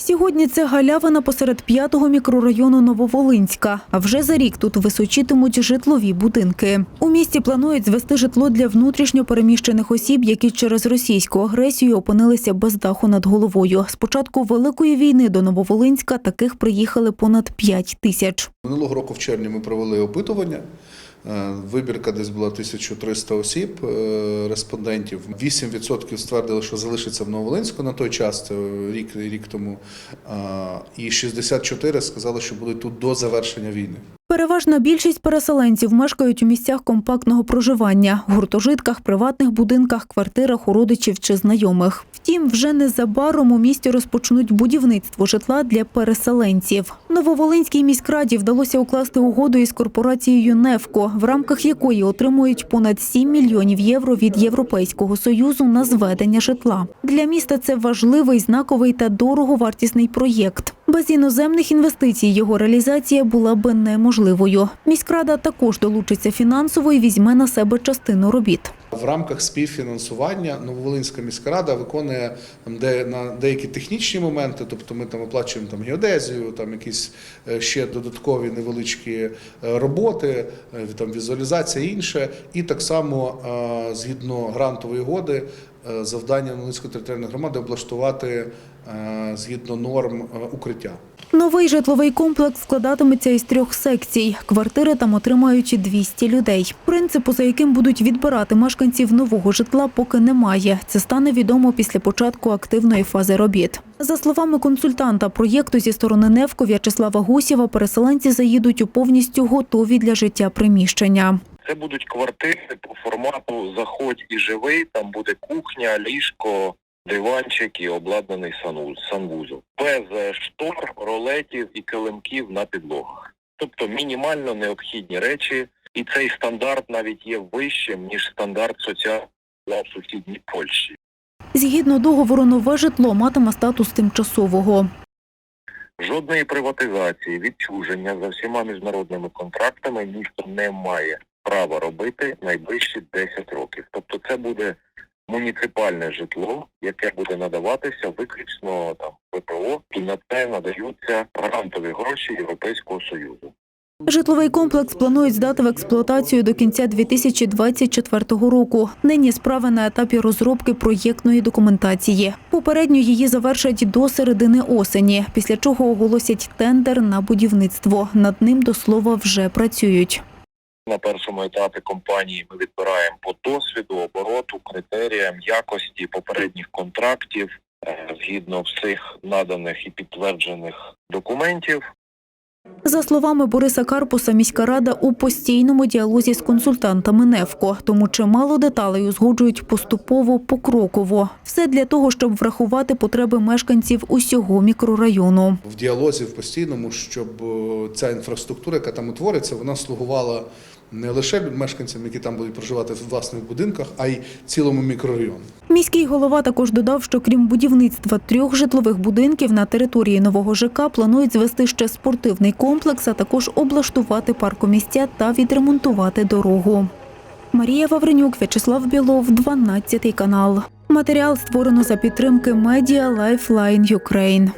Сьогодні це галявина посеред п'ятого мікрорайону Нововолинська. А вже за рік тут височитимуть житлові будинки. У місті планують звести житло для внутрішньо переміщених осіб, які через російську агресію опинилися без даху над головою. З початку великої війни до Нововолинська таких приїхали понад 5 тисяч. Минулого року в червні ми провели опитування. Е, Вибірка десь була 1300 осіб, е, респондентів. 8% ствердили, що залишиться в Нововолинську на той час, рік, рік тому. А, І 64 сказали, що будуть тут до завершення війни. Переважна більшість переселенців мешкають у місцях компактного проживання, гуртожитках, приватних будинках, квартирах у родичів чи знайомих. Втім, вже незабаром у місті розпочнуть будівництво житла для переселенців. Нововолинській міськраді вдалося укласти угоду із корпорацією «Невко», в рамках якої отримують понад 7 мільйонів євро від Європейського союзу на зведення житла. Для міста це важливий, знаковий та дороговартісний проєкт. Без іноземних інвестицій його реалізація була би неможливою. Міськрада також долучиться фінансово і візьме на себе частину робіт. В рамках співфінансування Нововолинська міська рада виконує там, де, на деякі технічні моменти, тобто ми там оплачуємо там, геодезію, там якісь е, ще додаткові невеличкі е, роботи, е, там, візуалізація інше. І так само згідно грантової угоди завдання Нововолинської територіальної громади облаштувати згідно норм е, укриття. Новий житловий комплекс складатиметься із трьох секцій. Квартири там отримають 200 людей. Принципу, за яким будуть відбирати мешканців нового житла, поки немає. Це стане відомо після початку активної фази робіт. За словами консультанта проєкту зі сторони Невко В'ячеслава Гусєва, переселенці заїдуть у повністю готові для життя приміщення. Це будуть квартири по формату заходь і живий. Там буде кухня, ліжко, диванчик і обладнаний санвуз- санвузол. Без штор, ролетів і килимків на підлогах. Тобто мінімально необхідні речі, і цей стандарт навіть є вищим ніж стандарт соціального в сусідній Польщі. Згідно договору, нове житло матиме статус тимчасового. Жодної приватизації, відчуження за всіма міжнародними контрактами місто не має права робити найближчі 10 років. Тобто це буде муніципальне житло, яке буде надаватися виключно там ВПО, і на це надаються грантові гроші Європейського Союзу. Житловий комплекс планують здати в експлуатацію до кінця 2024 року. Нині справа на етапі розробки проєктної документації. Попередньо її завершать до середини осені, після чого оголосять тендер на будівництво. Над ним до слова вже працюють. На першому етапі компанії ми відбираємо по досвіду, обороту, критеріям, якості попередніх контрактів е, згідно всіх наданих і підтверджених документів. За словами Бориса Карпуса, міська рада у постійному діалозі з консультантами НЕФКО, тому чимало деталей узгоджують поступово покроково. Все для того, щоб врахувати потреби мешканців усього мікрорайону. в діалозі в постійному, щоб е, ця інфраструктура, яка там утвориться, вона слугувала не лише мешканцям, які там будуть проживати в власних будинках, а й цілому мікрорайону. Міський голова також додав, що крім будівництва трьох житлових будинків на території нового ЖК планують звести ще спортивний комплекс, а також облаштувати паркомістя та відремонтувати дорогу. Марія Вавренюк, В'ячеслав Білов, 12 канал. Матеріал створено за підтримки медіа Lifeline Ukraine.